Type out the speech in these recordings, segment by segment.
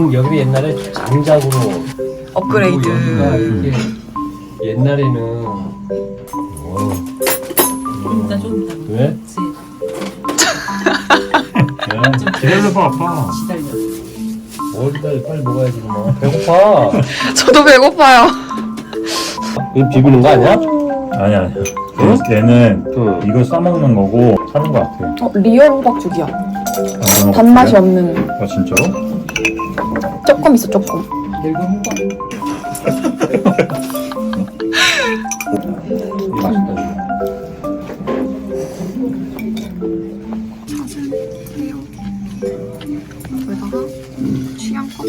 장 여기 옛날에 장작으로 업그레이드. 여기가 이렇게 옛날에는 어, 좀 이따 좀 이따 왜? 네, 기다려봐 아빠 기다려 어디다 빨리 먹어야지 뭐 배고파 저도 배고파요. 이거 비비는 거 아니야? 아니 아니야 응? 얘는 응. 이거 싸먹는 거고 사는 거 같아 어, 리얼 호박죽이야. 아, 그런 거 단맛이 같아? 없는. 아 진짜로? 조금 있어, 조금. 여기다가 취향껏.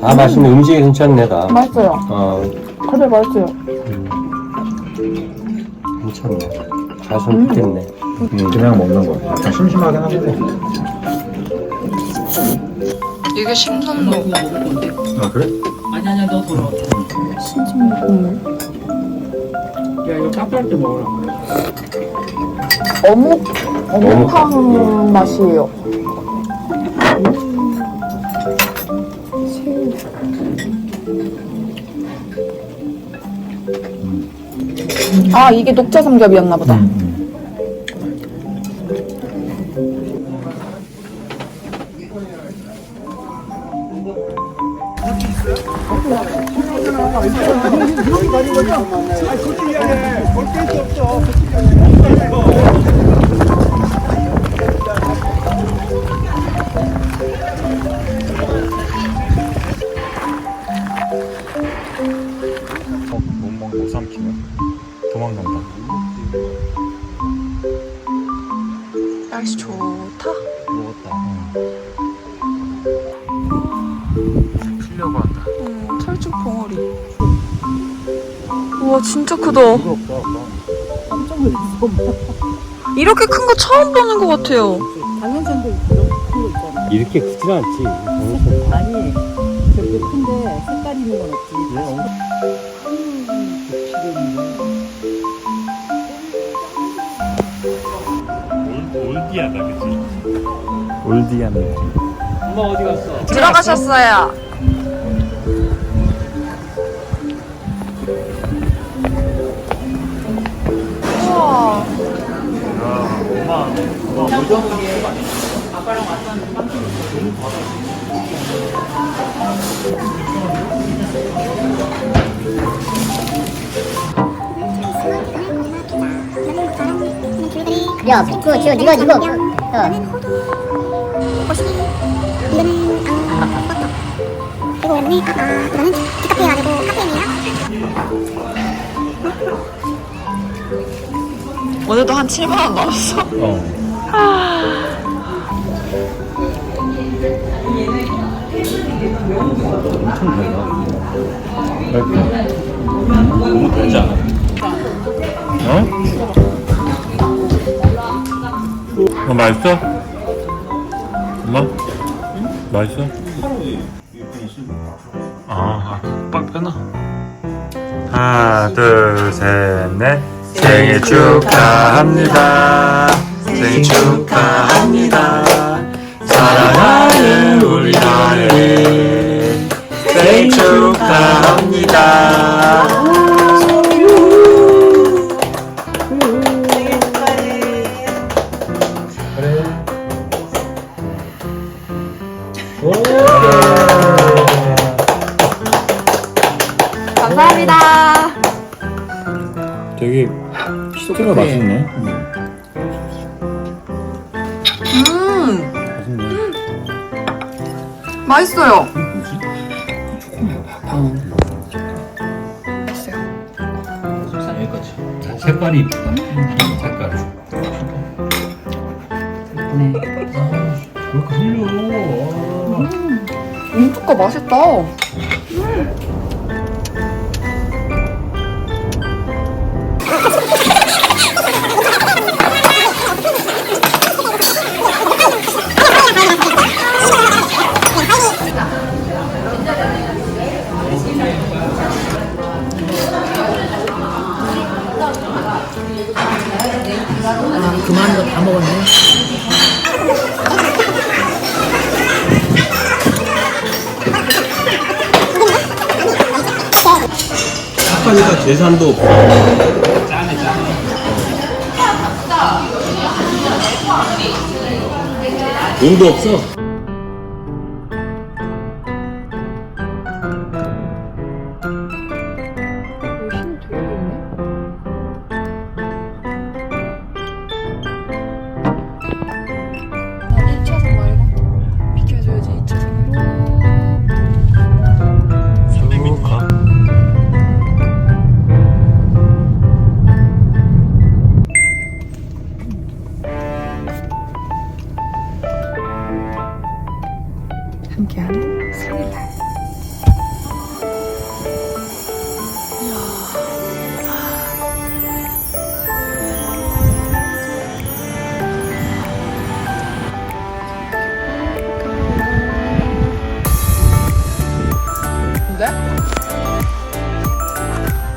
다 맛있는 음식이 괜찮네 다. 맛있어요. 어, 다들 맛있어요. 괜찮네. 잘 선택했네. 응, 그냥 먹는 거야 약간 심심하긴 한데. 이게 건데 아 그래? 아니 아니야 너 더러워. 야? 이거 카페할 때 먹으라고 어묵, 어묵탕. 맛이에요. 아, 이게 녹차 삼겹이었나 보다. 날씨 좋다. 먹었다 쉬려고 한다 음, 철쭉 봉어리. 우와, 진짜 크다. 깜짝 놀랐어 이렇게 큰 거 처음 보는 것 같아요. 당연산도 이런 큰거 있잖아 이렇게 크진 않지. 아니 저렇게 큰데 색깔 있는 건 없지 올디하다 그치? 올디한 느낌 엄마 어디 갔어? 들어가셨어요. 우와. 야, 그거 지금 이거 이거 어. 이거는 아, 아 이거는 디카페가 아니고 카페인이에요. 오늘도 한 7만 원 나왔어. 어 엄청 달라 이렇게 너무 달지 않아? 어? 어 맛있어? 엄마? 맛있어? 아, 빡 빼놔. 하나, 둘, 셋, 넷. 생일 축하합니다. 생일 축하합니다. 여기까지 색깔 색깔이 이쁘다. 색깔. 네. 그렇게 흘려. 음뚜까 맛있다. 아, 그만 거다 먹었네. 아빠니까 없고. 짜네, 짜네. 돈도 없어.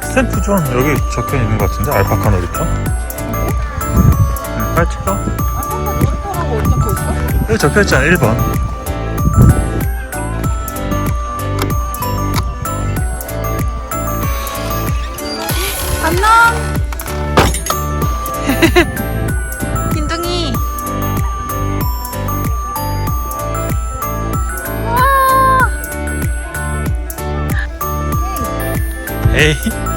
스탬프 좀 여기 적혀 있는 것 같은데 알파카 놀이터? 응, 빨리 찍어. 아까 놀이터라고 어디 적혀 있어? 여기 적혀 있잖아 1번. 안녕. 흰둥이. 와. 에이.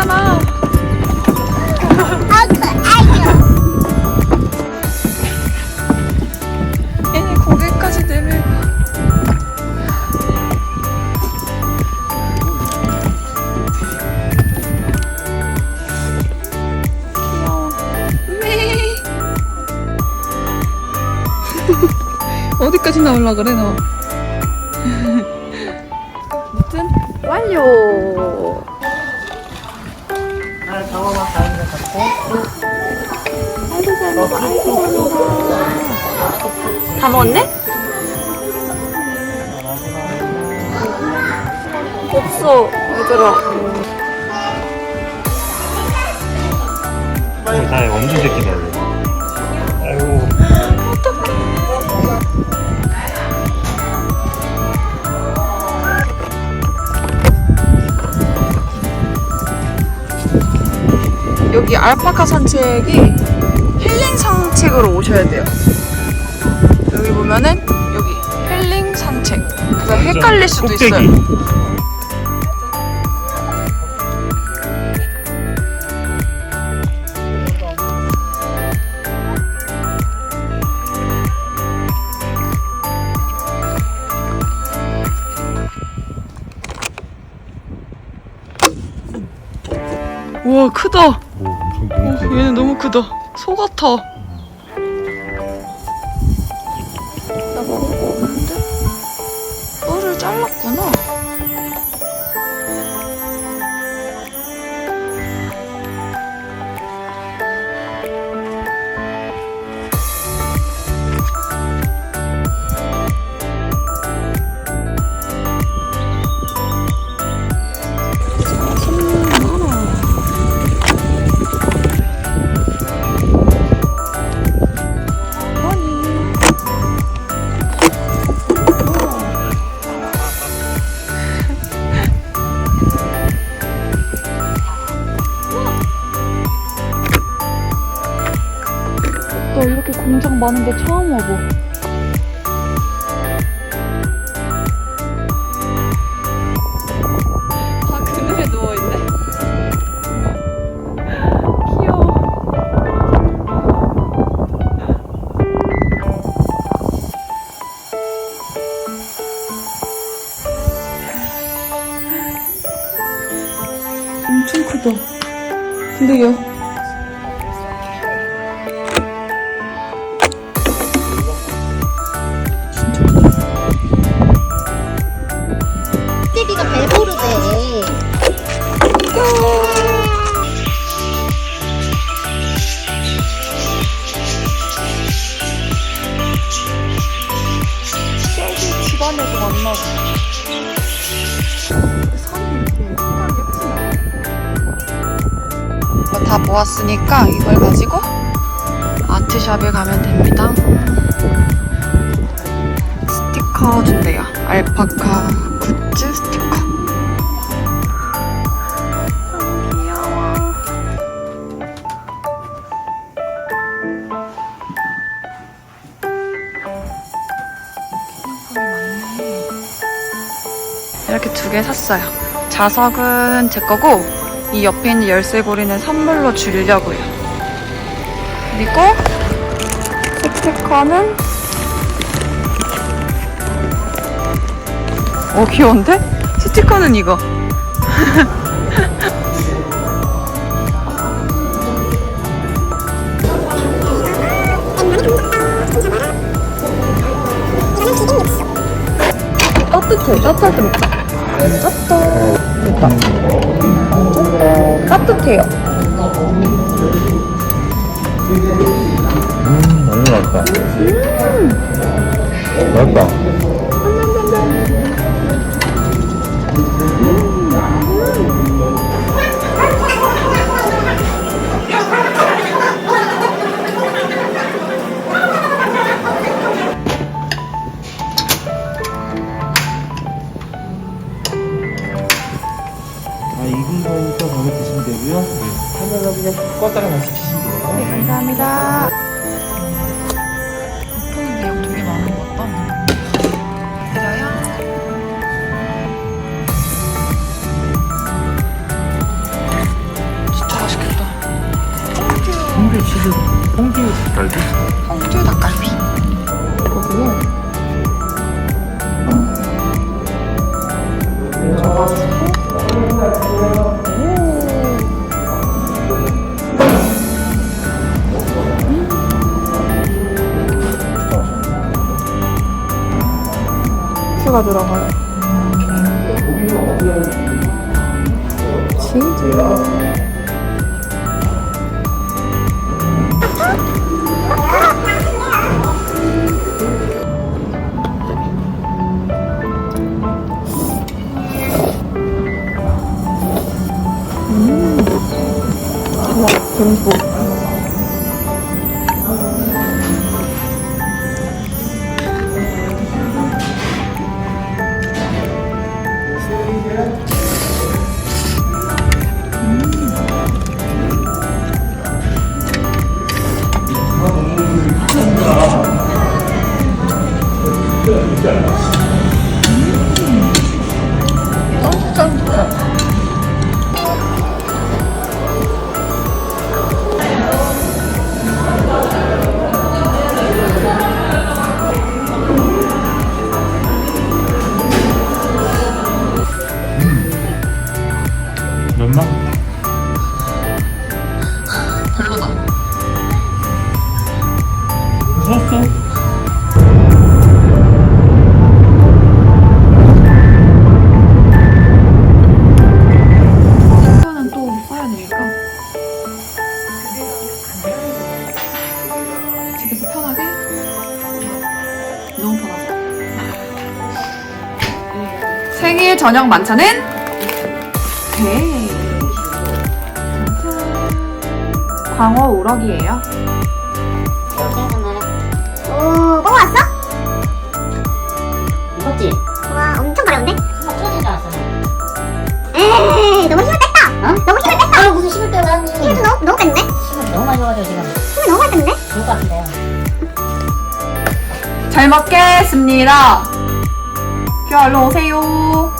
잖아. 얘네 고개까지 내밀고. 귀여워. 미. 어디까지 나올라 그래 너? 완료. 다 먹었네? 없어, 얘들아. 다 엄청 새끼다. 아이고. 여기 알파카 산책이 힐링 산책으로 오셔야 돼요. 여기 보면은 여기 힐링 산책. 그래서 헷갈릴 수도 꼭대기. 있어요. 우와 크다. 오, 엄청 어, 얘는 너무 크다. 소 같아. 이렇게 공장 많은데 처음 와봐. 모았으니까 이걸 가지고 아트샵에 가면 됩니다. 스티커 준대요. 알파카 굿즈 스티커. 너무 귀여워. 이렇게 두 개 샀어요. 자석은 제 거고 이 옆에 있는 열쇠고리는 선물로 주려고요. 그리고 스티커는 어 귀여운데? 스티커는 이거. 따뜻해, 따뜻하게 먹자. 따뜻. 됐다. 따뜻해요. 음, 너무 맛있다. 맛있다. 아, 바로 드시면 되고요. 하나는 그냥 껐다가 다시 드시면 돼요. 감사합니다. 덕분에 내용 되게 많은 것 같다. 진짜 맛있겠다. 홍주 치즈, 홍주 갈비. 치즈가 들어가요. 치즈. 저녁 만찬은 배. 짜잔. 광어 우럭이에요. 오, 뽑아왔어? 무겁지? 와, 엄청 가려운데? 수박 터진 줄 알았어. 에이, 너무 힘을 뺐다. 어? 너무 힘을 뺐다. 아, 무슨 힘을 빼고 하니? 힘을 좀 너무, 너무 뺐는데? 힘을 너무 많이 줘가지고 지금 힘을 너무 많이 뺐는데? 죽을 것 같은데. 잘 먹겠습니다. 자, 얼른 오세요.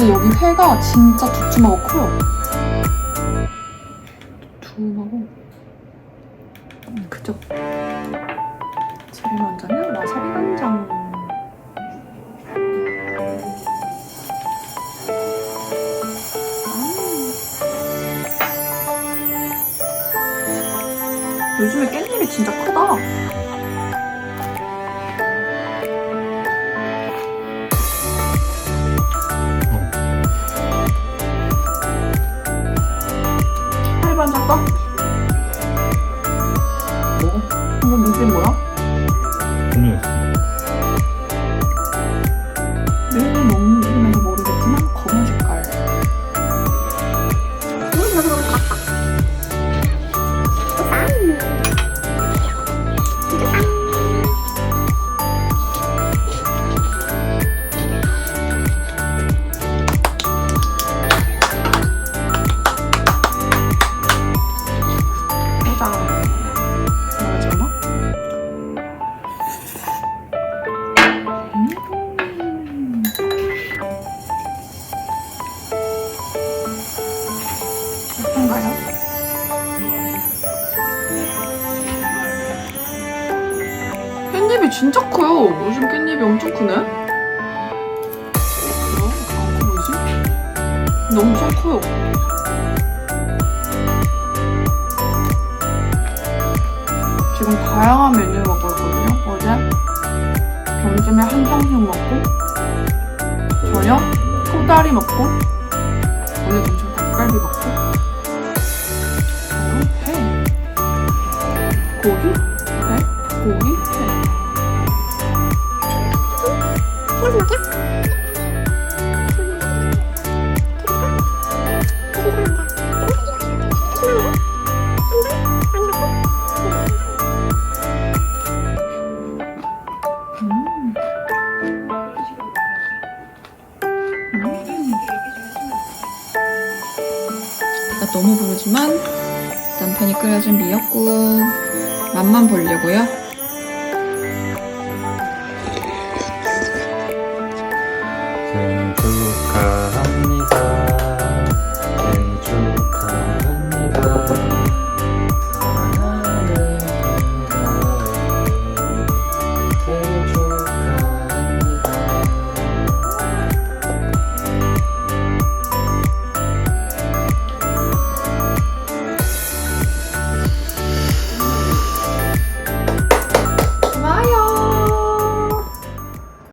근데 여기 회가 진짜 두툼하고 커요. 두툼하고. 음, 그죠? 제일 먼저는 와사비 간장. 요즘에 깻잎이 진짜 크다. 무슨 뭐야? 분명히 매 어떤가요? 깻잎이 진짜 커요. 요즘 깻잎이 엄청 크네. 보이지? 근데 엄청 커요. 지금 다양한 메뉴 점심에 한정식 먹고 저녁 코다리 먹고 오늘 점심 닭갈비 먹고 맛만 보려고요.